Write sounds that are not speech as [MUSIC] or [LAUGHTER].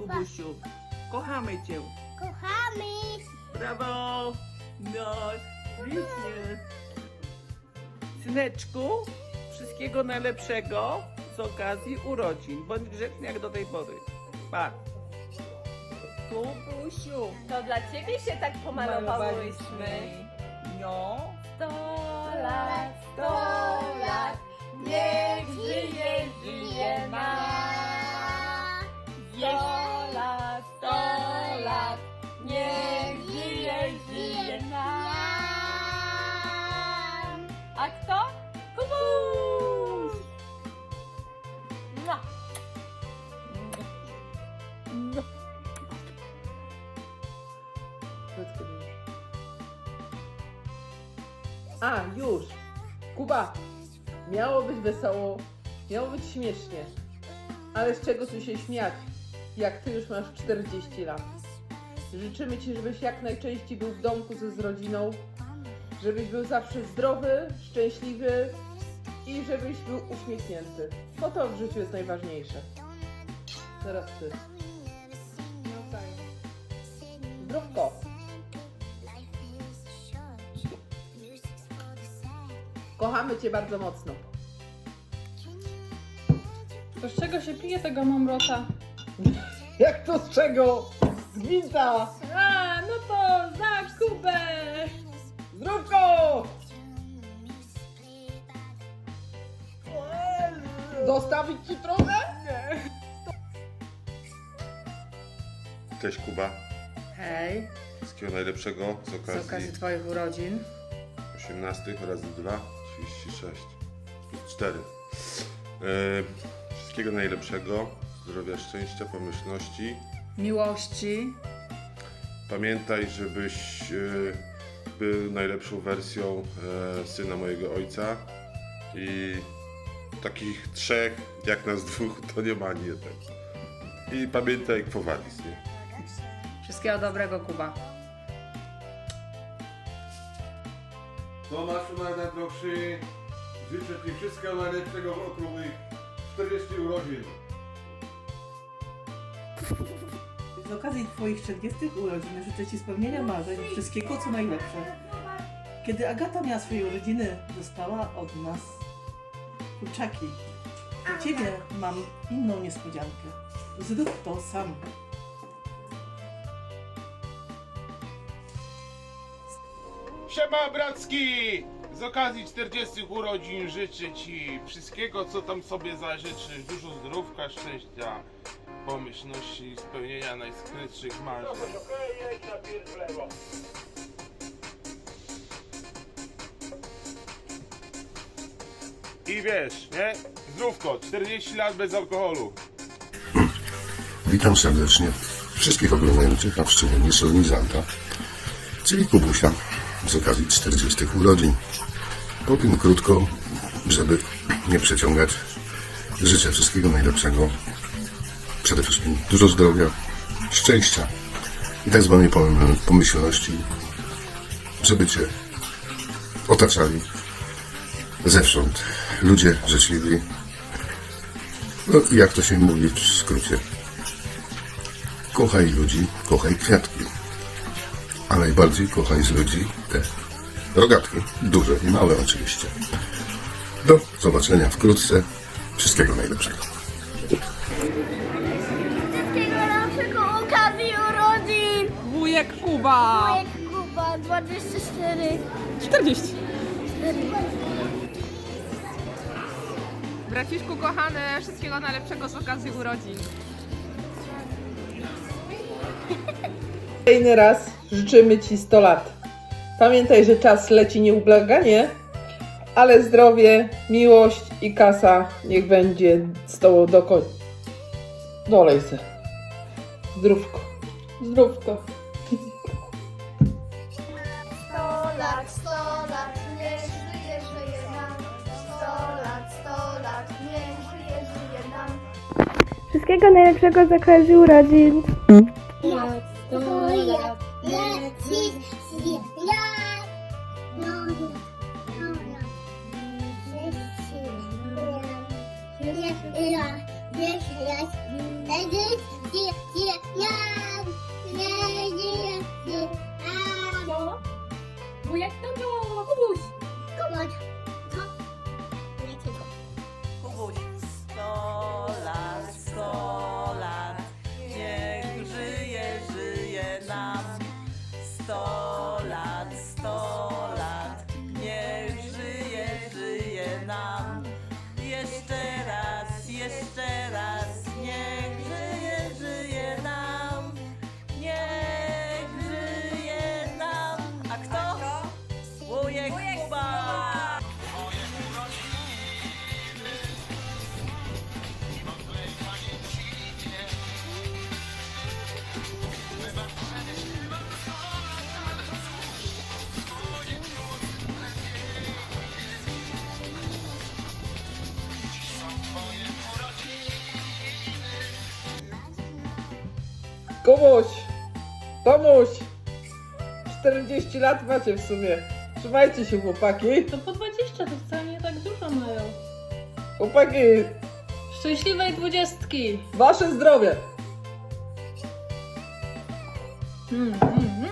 Kubusiu, kochamy cię. Kochamy! Brawo! No, pięknie. Syneczku, wszystkiego najlepszego z okazji urodzin. Bądź grzeczny jak do tej pory. Pa! Kubusiu, To dla ciebie się tak pomalowałyśmy. No. Sto lat, sto lat, niech żyje, żyje Mua. A, już. Kuba, miało być wesoło, miało być śmiesznie. Ale z czego tu się śmiać, jak ty już masz 40 lat? Życzymy ci, żebyś jak najczęściej był w domku ze z rodziną, żebyś był zawsze zdrowy, szczęśliwy i żebyś był uśmiechnięty. Bo to w życiu jest najważniejsze. Teraz ty. Zdrówko. Kochamy cię bardzo mocno. To z czego się pije tego mamrota? [LAUGHS] Jak to z czego? Z gwinta! A, no to za Kubę! Zdrówko! Dostawić ci trochę? Cześć Kuba. Hej, Wszystkiego najlepszego z z okazji, okazji Twoich urodzin. 18 razy 2, 36 plus 4. E, wszystkiego najlepszego, zdrowia, szczęścia, pomyślności. Miłości. Pamiętaj, żebyś e, był najlepszą wersją e, syna mojego ojca i takich trzech, jak nas dwóch, to nie ma ani jeden. I pamiętaj Quo Vadis, nie? Wszystkiego dobrego, Kuba. Tomaszu najdroższy, życzę Ci wszystkiego najlepszego w okrągłych 40 urodzin. Z okazji Twoich 40 urodzin życzę Ci spełnienia marzeń, wszystkiego co najlepsze. Kiedy Agata miała swoje urodziny, dostała od nas kurczaki. Dla Ciebie mam inną niespodziankę. Zrób to sam. Siema Bracki! Z okazji 40 urodzin życzę Ci wszystkiego, co tam sobie zażyczysz. Dużo zdrówka, szczęścia, pomyślności, spełnienia najskrytszych marzeń. I wiesz, nie? Zdrówko, 40 lat bez alkoholu. Witam serdecznie wszystkich oglądających, a szczególnie solenizanta, czyli Kubusia, z okazji 40 urodzin. Powiem krótko, żeby nie przeciągać. Życzę wszystkiego najlepszego. Przede wszystkim dużo zdrowia, szczęścia i tak zwanej pom- pomyślności, żeby Cię otaczali zewsząd ludzie życzliwi. No, jak to się mówi w skrócie, kochaj ludzi, kochaj kwiatki. A najbardziej kochaj z ludzi te rogatki. Duże i małe oczywiście. Do zobaczenia wkrótce. Wszystkiego najlepszego. Wszystkiego najlepszego okazji urodzin! Wujek Kuba! Wujek Kuba, 24. 40. Braciszku kochany, wszystkiego najlepszego z okazji urodzin. Kolejny raz życzymy Ci 100 lat. Pamiętaj, że czas leci nieubłaganie, ale zdrowie, miłość i kasa niech będzie z Tobą do końca. Dolej se. Zdrówko. Zdrówko. 100 lat, 100 lat, Wszystkiego najlepszego z okazji urodzin. lat, Kubuś! Tomuś! 40 lat macie w sumie. Trzymajcie się chłopaki. To po 20 to wcale nie tak dużo mają. Chłopaki, Szczęśliwej dwudziestki! wasze zdrowie! Mm, mm, mm.